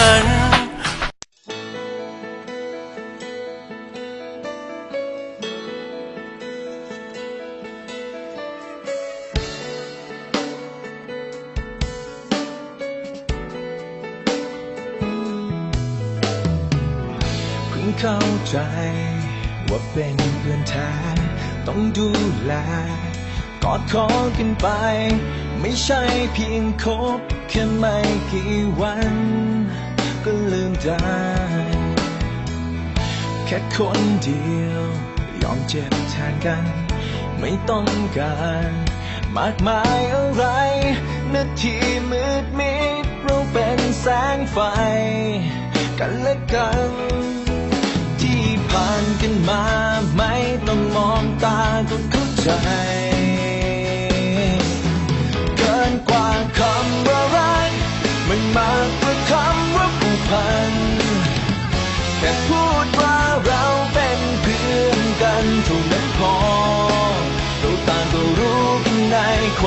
ฉันเพิ่งเข้าใจ ว่าเป็นเพื่อนแท้ต้องดูแล กอดคอกันไป ไม่ใช่เพียงคบแค่ไม่กี่วัน ก็ลืมได้ แค่คนเดียว ยอมเจ็บแทนกัน ไม่ต้องการ มากมายอะไร นาทีมืดมิดเราเป็นแสงไฟ กันและกัน ที่ผ่านกันมาไม่ต้องมองตาก็เข้าใจ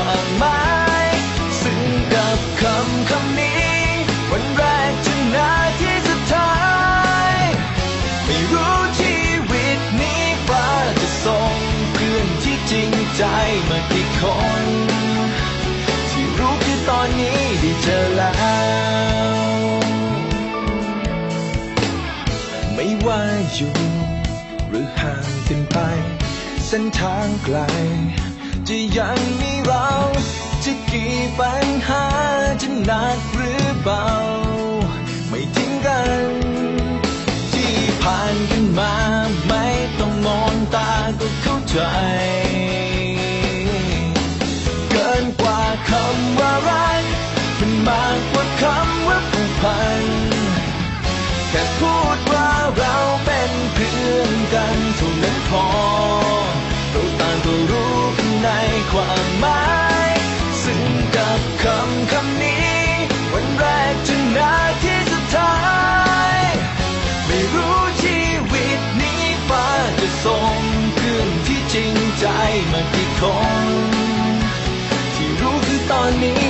วามหมายซึ่งกับคำคำนี้ วันแรกจนนาทีสุดท้าย ไม่รู้ชีวิตนี้ฟ้าจะส่งเพื่อนที่จริงใจมากี่คน ที่รู้คือตอนนี้ได้เจอแล้ว ไม่ว่าอยู่ หรือห่างกันไป เส้นทางไกล จะยังมีเรา จะกี่ปัญหาจะหนักหรือเบา ไม่ทิ้งกัน ที่ผ่านกันมาไม่ต้องมองตาก็เข้าใจ เกินกว่าคำว่า ความหมายซึ่งกับคำคำนี้ วันแรกจนนาทีสุดท้าย ไม่รู้ชีวิตนี้ฟ้าจะส่งเพื่อนที่จริงใจมากี่คนที่รู้คือตอนนี้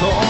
call.